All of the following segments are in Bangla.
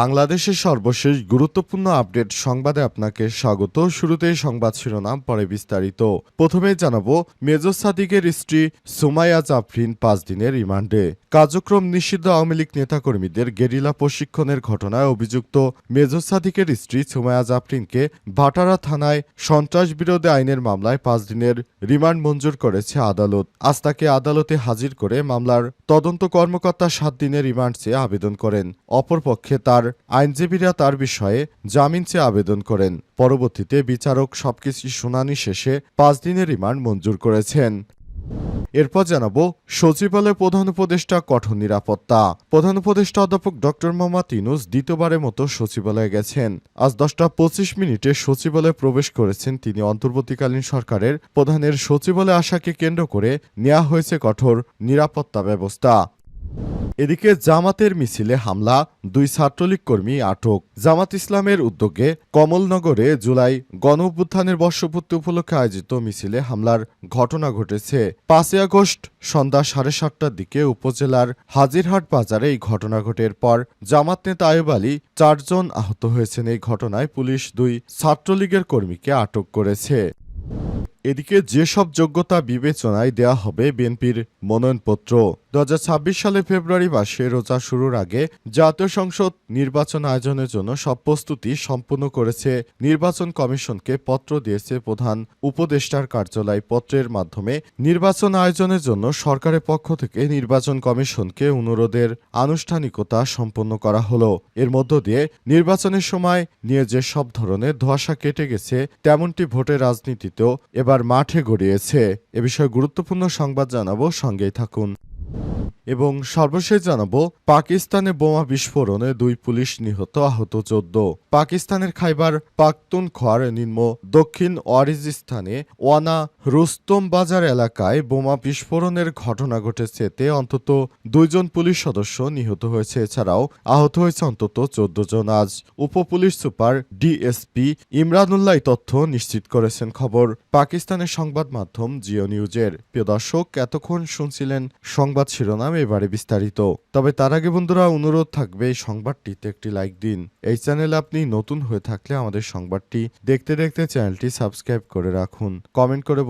বাংলাদেশের সর্বশেষ গুরুত্বপূর্ণ আপডেট সংবাদে আপনাকে স্বাগত। শুরুতেই সংবাদ শিরোনাম, পরে বিস্তারিত। প্রথমে জানাব, মেজর সাদিকের স্ত্রী সুমাইয়া জাফরিন পাঁচ দিনের রিমান্ডে। কার্যক্রম নিষিদ্ধ আওয়ামী লীগ নেতাকর্মীদের গেরিলা প্রশিক্ষণের ঘটনায় অভিযুক্ত মেজর সাদিকের স্ত্রী সুমাইয়া জাফরিনকে ভাটারা থানায় সন্ত্রাস বিরোধী আইনের মামলায় পাঁচ দিনের রিমান্ড মঞ্জুর করেছে আদালত। আজ তাকে আদালতে হাজির করে মামলার তদন্ত কর্মকর্তা সাত দিনের রিমান্ড চেয়ে আবেদন করেন। অপরপক্ষে তার আইনজীবীরা তার বিষয়ে জামিন চেয়ে আবেদন করেন। পরবর্তীতে বিচারক সবকিছু শুনানি শেষে পাঁচ দিনের রিমান্ড মঞ্জুর করেছেন। এরপর জানাব সচিবালয় প্রধান উপদেষ্টা কঠোর নিরাপত্তা। প্রধান উপদেষ্টা অধ্যাপক ডক্টর মোহাম্মদ ইনুস দ্বিতীয়বারের মতো সচিবালয়ে গেছেন। আজ দশটা পঁচিশ মিনিটে সচিবালয়ে প্রবেশ করেছেন তিনি। অন্তর্বর্তীকালীন সরকারের প্রধানের সচিবালয়ে আসাকে কেন্দ্র করে নেওয়া হয়েছে কঠোর নিরাপত্তা ব্যবস্থা। এদিকে জামাতের মিছিলে হামলা, দুই ছাত্রলীগ কর্মী আটক। জামাত ইসলামের উদ্যোগে কমলনগরে জুলাই গণ অভ্যুত্থানের বর্ষপূর্তি উপলক্ষে আয়োজিত মিছিলে হামলার ঘটনা ঘটেছে। পাঁচই আগস্ট সন্ধ্যা সাড়ে সাতটার দিকে উপজেলার হাজিরহাট বাজারে এই ঘটনা ঘটের পর জামাত নেতা আয়ুব আলী চারজন আহত হয়েছেন। এই ঘটনায় পুলিশ দুই ছাত্রলীগের কর্মীকে আটক করেছে। এদিকে যেসব যোগ্যতা বিবেচনায় দেয়া হবে বিএনপির মনোনয়নপত্র। দু সালে ফেব্রুয়ারি মাসে রোজা শুরুর আগে জাতীয় সংসদ নির্বাচন আয়োজনের জন্য সব প্রস্তুতি সম্পূর্ণ করেছে নির্বাচন কমিশনকে পত্র দিয়েছে প্রধান উপদেষ্টার কার্যালয় পত্রের মাধ্যমে। নির্বাচন আয়োজনের জন্য সরকারের পক্ষ থেকে নির্বাচন কমিশনকে অনুরোধের আনুষ্ঠানিকতা সম্পন্ন করা হলো। এর মধ্য দিয়ে নির্বাচনের সময় নিয়ে যে সব ধরনের ধোঁয়াশা কেটে গেছে, তেমনটি ভোটের রাজনীতিতেও এবার মাঠে গড়িয়েছে। এ বিষয়ে গুরুত্বপূর্ণ সংবাদ জানাব, সঙ্গেই থাকুন। এবং সর্বশেষ জানাব, পাকিস্তানে বোমা বিস্ফোরণে দুই পুলিশ নিহত, আহত চোদ্দ। পাকিস্তানের খাইবার পাখতুন খোয়ার নিম্ন দক্ষিণ ওয়ারিজিস্তানে ওয়ানা রুস্তম বাজার এলাকায় বোমা বিস্ফোরণের ঘটনা ঘটেছে এতে অন্তত দুইজন পুলিশ সদস্য নিহত হয়েছে। এছাড়াও আহত হয়েছে অন্তত চোদ্দ জন। আজ উপপুলিশ সুপার ডিএসপি ইমরানুল্লাহ তথ্য নিশ্চিত করেছেন। খবর পাকিস্তানের সংবাদ মাধ্যম জিও নিউজের। প্রিয় দর্শক, এতক্ষণ শুনছিলেন সংবাদ শিরোনাম, এবারে বিস্তারিত। তবে তার আগে বন্ধুরা, অনুরোধ থাকবে এই সংবাদটিতে একটি লাইক দিন। এই চ্যানেলে আপনি নতুন হয়ে থাকলে আমাদের সংবাদটি দেখতে দেখতে চ্যানেলটি সাবস্ক্রাইব করে রাখুন। কমেন্ট করে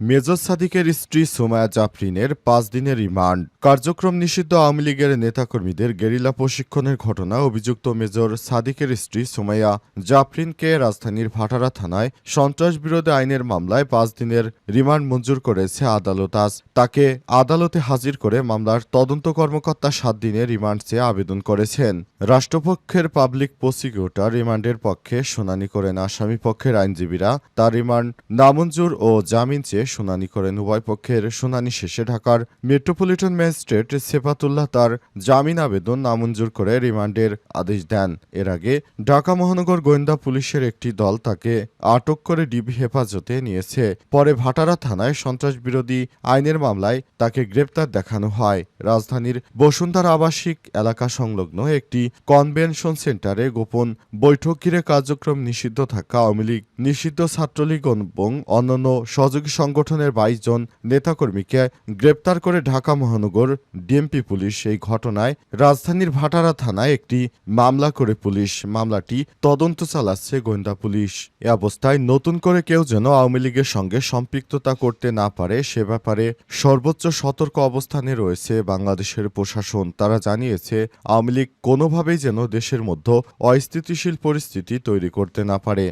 মেজর সাদিকের স্ত্রী সোমায়া জাফরিনের পাঁচ দিনের রিমান্ড। কার্যক্রম নিষিদ্ধ আওয়ামী লীগের নেতাকর্মীদের গেরিলা প্রশিক্ষণের ঘটনা অভিযুক্ত মেজর সাদিকের স্ত্রী সোমাইয়া জাফরিনকে রাজধানীর ভাটারা থানায় সন্ত্রাস বিরোধী আইনের মামলায় পাঁচ দিনের রিমান্ড মঞ্জুর করেছে আদালত। আজ তাকে আদালতে হাজির করে মামলার তদন্ত কর্মকর্তা সাত দিনের রিমান্ড চেয়ে আবেদন করেছেন। রাষ্ট্রপক্ষের পাবলিক প্রসিকিউটর রিমান্ডের পক্ষে শুনানি করেন আসামি পক্ষের আইনজীবীরা। তার রিমান্ড নামঞ্জুর ও জামিন চেয়ে শুনানি করেন উভয় পক্ষের শুনানি শেষে ঢাকার মেট্রোপলিটন ম্যাজিস্ট্রেট সেফাতুল্লাহ তার জামিন আবেদন নামঞ্জুর করে রিমান্ডের আদেশ দেন। এর আগে ঢাকা মহানগর গোয়েন্দা পুলিশের একটি দল তাকে আটক করে ডিবি হেফাজতে নিয়েছে। পরে ভাটারা থানায় সন্ত্রাস বিরোধী আইনের মামলায় তাকে গ্রেপ্তার দেখানো হয়। রাজধানীর বসুন্ধরা আবাসিক এলাকা সংলগ্ন একটি কনভেনশন সেন্টারে গোপন বৈঠক ঘিরে কার্যক্রম নিষিদ্ধ থাকা আওয়ামী লীগ, নিষিদ্ধ ছাত্রলীগ এবং অন্যান্য সহযোগী সংগঠনের বাইশ জন নেতাকর্মীকে গ্রেপ্তার করে ঢাকা মহানগর ডিএমপি পুলিশ এই ঘটনায় রাজধানীর ভাটারা থানায় একটি মামলা করে পুলিশ। মামলাটি তদন্ত চালাচ্ছে গোয়েন্দা পুলিশ। এ অবস্থায় নতুন করে কেউ যেন আওয়ামী লীগের সঙ্গে সম্পৃক্ততা করতে না পারে, সে ব্যাপারে সর্বোচ্চ সতর্ক অবস্থানে রয়েছে বাংলাদেশের প্রশাসন। তারা জানিয়েছে, আওয়ামী লীগ কোনোভাবেই যেন দেশের মধ্যে অস্থিতিশীল পরিস্থিতি তৈরি করতে না পারে।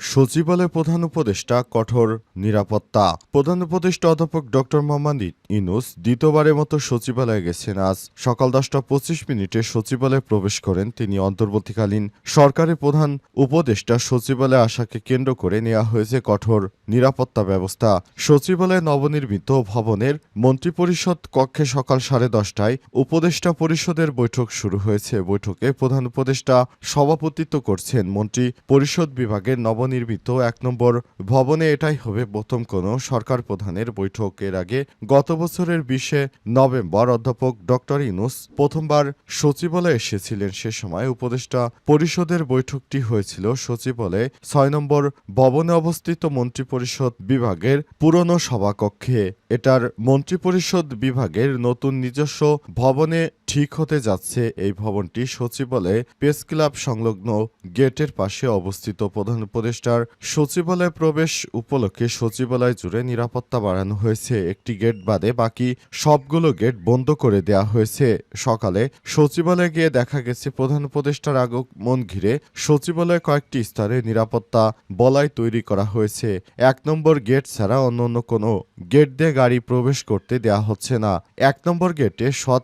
সচিবালয় প্রধান উপদেষ্টা কঠোর নিরাপত্তা। প্রধান উপদেষ্টা অধ্যাপক ডক্টর মোহাম্মদ ইনুস দ্বিতীয়বারের মতো সচিবালয়ে গেছেন। আজ সকাল দশটা পঁচিশ মিনিটে সচিবালয়ে প্রবেশ করেন। তিনি অন্তর্বর্তীকালীন সরকারের প্রধান উপদেষ্টা। সচিবালয়ে আসাকে কেন্দ্র করে নেওয়া হয়েছে কঠোর নিরাপত্তা ব্যবস্থা। সচিবালয়ে নবনির্মিত ভবনের মন্ত্রিপরিষদ কক্ষে সকাল সাড়ে দশটায় উপদেষ্টা পরিষদের বৈঠক শুরু হয়েছে। বৈঠকে প্রধান উপদেষ্টা সভাপতিত্ব করছেন মন্ত্রী পরিষদ বিভাগের নব নবনির্মিত এক নম্বর ভবনে এটাই হবে প্রথম কোনো সরকার প্রধানের বৈঠক এর আগে গত বছরের বিশে নভেম্বর অধ্যাপক ডক্টর ইনুস প্রথমবার সচিবালয়ে এসেছিলেন। সে সময় উপদেষ্টা পরিষদের বৈঠকটি হয়েছিল সচিবালয়ে ছয় নম্বর ভবনে অবস্থিত মন্ত্রিপরিষদ বিভাগের পুরনো সভাকক্ষে। এটার মন্ত্রিপরিষদ বিভাগের নতুন নিজস্ব ভবনে ঠিক হতে যাচ্ছে এই ভবনটি সচিবালয়ে প্রেস ক্লাব সংলগ্ন গেটের পাশে অবস্থিত প্রধান উপদেষ্টার সচিবালয়ে প্রবেশ উপলক্ষে সচিবালয় জুড়ে নিরাপত্তা বাড়ানো হয়েছে। একটি গেট বাদে বাকি সবগুলো গেট বন্ধ করে দেয়া হয়েছে। সকালে সচিবালয়ে গিয়ে দেখা গেছে, প্রধান উপদেষ্টার আগমন ঘিরে সচিবালয়ে কয়েকটি স্তরে নিরাপত্তা বলয় তৈরি করা হয়েছে। এক নম্বর গেট ছাড়া অন্য অন্য কোনো গেট দিয়ে গাড়ি প্রবেশ করতে দেয়া হচ্ছে না। এক নম্বর গেটে সৎ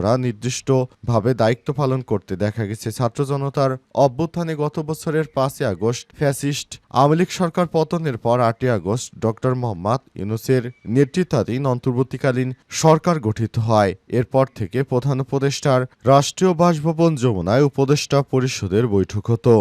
সদস্যরা নির্দিষ্টভাবে দায়িত্ব পালন করতে দেখা গেছে। ছাত্র জনতার অভ্যুত্থানে গত বছরের পাঁচই আগস্ট ফ্যাসিস্ট আওয়ামী লীগ সরকার পতনের পর আটই আগস্ট ডক্টর মোহাম্মদ ইউনুসের নেতৃত্বাধীন অন্তর্বর্তীকালীন সরকার গঠিত হয়। এরপর থেকে প্রধান উপদেষ্টার রাষ্ট্রীয় বাসভবন যমুনায় উপদেষ্টা পরিষদের বৈঠক হতো।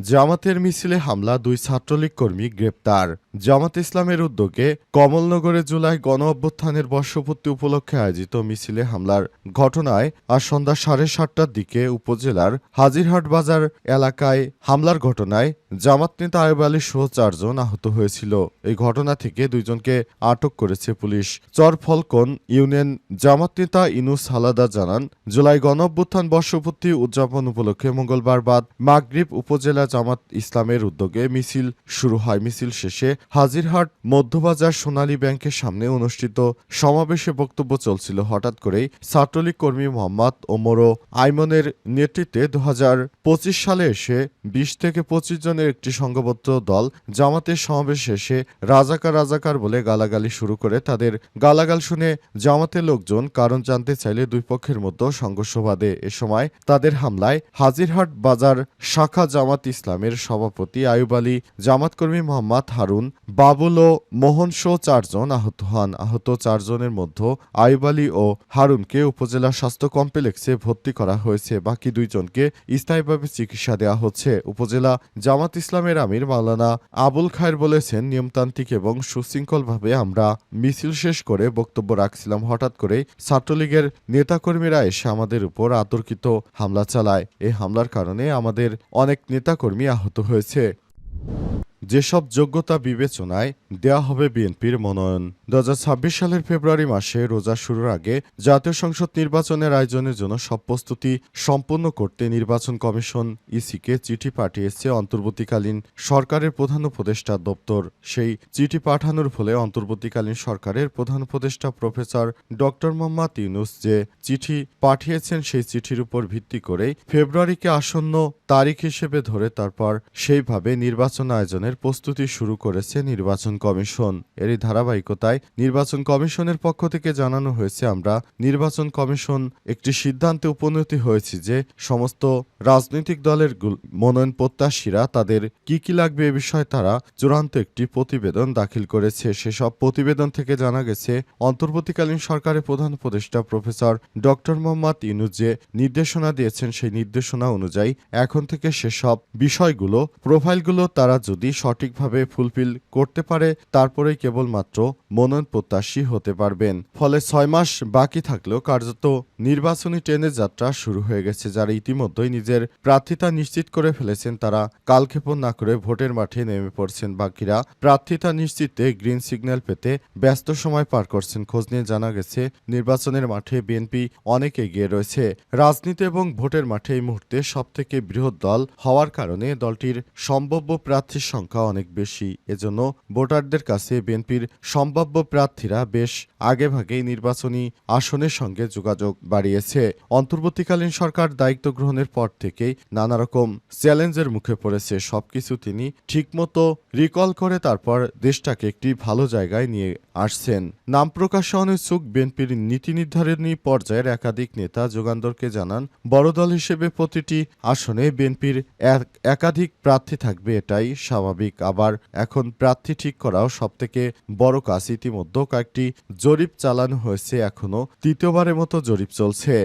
জামাতের মিছিলে হামলা, দুই ছাত্রলীগ কর্মী গ্রেপ্তার। জামাত ইসলামের উদ্যোগে কমলনগরে জুলাই গণ অভ্যুত্থানের বর্ষপূর্তি উপলক্ষে আয়োজিত মিছিলে হামলার ঘটনায় আজ সন্ধ্যা সাড়ে সাতটার দিকে উপজেলার হাজিরহাট বাজার এলাকায় হামলার ঘটনায় জামাত নেতা আয়ব আলী সহ চারজন আহত হয়েছিল। এই ঘটনা থেকে দুইজনকে আটক করেছে পুলিশ। চরফলকন ইউনিয়ন জামাত নেতা ইনুস হালাদা জানান, জুলাই গণ অভ্যুত্থান বর্ষপূর্তি উদযাপন উপলক্ষে মঙ্গলবার বাদ মাগরিব উপজেলা জামাত ইসলামের উদ্যোগে মিছিল শুরু হয়। মিছিল শেষে হাজিরহাট মধ্যবাজার সোনালী ব্যাংকের সামনে অনুষ্ঠিত সমাবেশে বক্তব্য চলছিল হঠাৎ করেই ছাত্রলীগ কর্মী মোহাম্মদ ওমরো আইমনের নেতৃত্বে দু হাজার পঁচিশ সালে এসে বিশ থেকে পঁচিশ জনের একটি সংঘবদ্ধ দল জামাতের সমাবেশ শেষে রাজাকার রাজাকার বলে গালাগালি শুরু করে তাদের গালাগাল শুনে জামাতের লোকজন কারণ জানতে চাইলে দুই পক্ষের মধ্যে সংঘর্ষ বাধে। এ সময় তাদের হামলায় হাজিরহাট বাজার শাখা জামাত ইসলামের সভাপতি আয়ুব আলী জামাতকর্মী মোহাম্মদ হারুন বাবুল ও মোহন সহ চারজন আহত হন। আহত চারজনের মধ্যে আয়ুব আলী ও হারুনকে উপজেলা স্বাস্থ্য কমপ্লেক্সে ভর্তি করা হয়েছে। বাকি দুইজনকে স্থায়ীভাবে চিকিৎসা দেওয়া হচ্ছে। উপজেলা জামাত ইসলামের আমির মাওলানা আবুল খায়ের বলেছেন, নিয়মতান্ত্রিক এবং সুশৃঙ্খলভাবে আমরা মিছিল শেষ করে বক্তব্য রাখছিলাম। হঠাৎ করে ছাত্রলীগের নেতাকর্মীরা এসে আমাদের উপর আতর্কিত হামলা চালায়। এই হামলার কারণে আমাদের অনেক নেতাকর্মী আহত হয়েছে। যেসব যোগ্যতা বিবেচনায় দেয়া হবে বিএনপির মনোনয়ন। দু সালের ফেব্রুয়ারি মাসে রোজা শুরুর আগে জাতীয় সংসদ নির্বাচনের আয়োজনের জন্য সব প্রস্তুতি সম্পন্ন করতে নির্বাচন কমিশন ইসিকে চিঠি পাঠিয়েছে অন্তর্বর্তীকালীন সরকারের প্রধান উপদেষ্টা দপ্তর। সেই চিঠি পাঠানোর ফলে অন্তর্বর্তীকালীন সরকারের প্রধান উপদেষ্টা প্রফেসর ডক্টর মোহাম্মদ ইউনুস যে চিঠি পাঠিয়েছেন সেই চিঠির উপর ভিত্তি করেই ফেব্রুয়ারিকে আসন্ন তারিখ হিসেবে ধরে তারপর সেইভাবে নির্বাচন আয়োজনের প্রস্তুতি শুরু করেছে নির্বাচন কমিশন। এরই ধারাবাহিকতায় নির্বাচন কমিশনের পক্ষ থেকে জানানো হয়েছে, আমরা নির্বাচন কমিশন একটি সিদ্ধান্তে উপনীত হয়েছি যে সমস্ত রাজনৈতিক দলের মনোনয়ন প্রত্যাশীরা তাদের কি কি লাগবে এ বিষয়ে তারা চূড়ান্ত একটি প্রতিবেদন দাখিল করেছে। সেসব প্রতিবেদন থেকে জানা গেছে, অন্তর্বর্তীকালীন সরকারের প্রধান উপদেষ্টা প্রফেসর ডক্টর মোহাম্মদ ইনুজ যে নির্দেশনা দিয়েছেন, সেই নির্দেশনা অনুযায়ী এখন থেকে সেসব বিষয়গুলো, প্রোফাইলগুলো তারা যদি সঠিকভাবে ফুলফিল করতে পারে তারপরেই কেবলমাত্র মনোনয়ন প্রত্যাশী হতে পারবেন। ফলে ছয় মাস বাকি থাকলেও কার্যত নির্বাচনী ট্রেনের যাত্রা শুরু হয়ে গেছে, যারা ইতিমধ্যেই নিজের প্রার্থিতা নিশ্চিত করে ফেলেছেন। তারা কালক্ষেপণ না করে ভোটের মাঠে নেমে পড়ছেন। বাকিরা প্রার্থিতা নিশ্চিতে গ্রিন সিগন্যাল পেতে ব্যস্ত সময় পার করছেন। খোঁজ নিয়ে জানা গেছে, নির্বাচনের মাঠে বিএনপি অনেক এগিয়ে রয়েছে। রাজনীতি এবং ভোটের মাঠে এই মুহূর্তে সবথেকে বৃহৎ দল হওয়ার কারণে দলটির সম্ভাব্য প্রার্থীর সংখ্যা অনেক বেশি। এজন্য ভোটারদের কাছে বিএনপির সম্ভাব্য প্রার্থীরা বেশ আগেভাগেই নির্বাচনী আসনের সঙ্গে যোগাযোগ বাড়িয়েছে। অন্তর্বর্তীকালীন সরকার দায়িত্ব গ্রহণের পর থেকেই নানা রকম চ্যালেঞ্জের মুখে পড়েছে সবকিছু। তিনি ঠিকমতো রিকল করে তারপর দেশটাকে একটি ভালো জায়গায় নিয়ে আসছেন। নাম প্রকাশে অনিচ্ছুক বিএনপির নীতি নির্ধারণী পর্যায়ের একাধিক নেতা যোগান্দরকে জানান, বড় দল হিসেবে প্রতিটি আসনে বিএনপির এক- একাধিক প্রার্থী থাকবে, এটাই স্বাভাবিক। আবার এখন প্রার্থী ঠিক করাও সবথেকে বড় কাজ। ইতিমধ্যে কয়েকটি জরিপ চালানো হয়েছে এখনও তৃতীয়বারের মতো জরিপ চলছে।